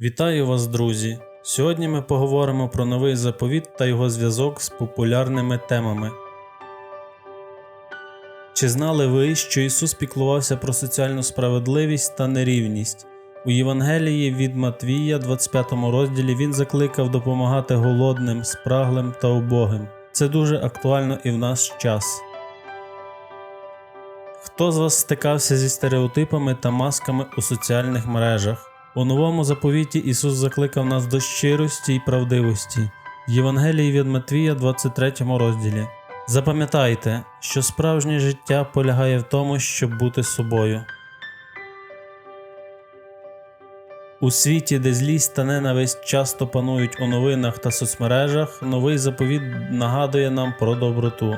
Вітаю вас, друзі! Сьогодні ми поговоримо про новий заповіт та його зв'язок з популярними темами. Чи знали ви, що Ісус піклувався про соціальну справедливість та нерівність? У Євангелії від Матвія, 25 розділі, він закликав допомагати голодним, спраглим та убогим. Це дуже актуально і в наш час. Хто з вас стикався зі стереотипами та масками у соціальних мережах? У новому заповіті Ісус закликав нас до щирості і правдивості в Євангелії від Матвія, 23 розділі. Запам'ятайте, що справжнє життя полягає в тому, щоб бути собою. У світі, де злість та ненависть часто панують у новинах та соцмережах, новий заповіт нагадує нам про доброту.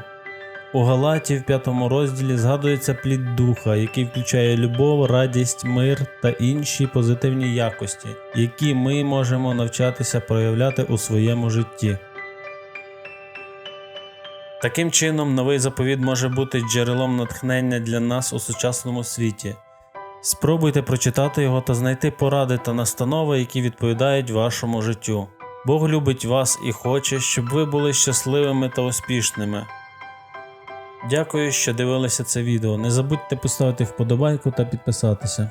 У Галаті в п'ятому розділі згадується плід духа, який включає любов, радість, мир та інші позитивні якості, які ми можемо навчатися проявляти у своєму житті. Таким чином, новий заповіт може бути джерелом натхнення для нас у сучасному світі. Спробуйте прочитати його та знайти поради та настанови, які відповідають вашому життю. Бог любить вас і хоче, щоб ви були щасливими та успішними. Дякую, що дивилися це відео. Не забудьте поставити вподобайку та підписатися.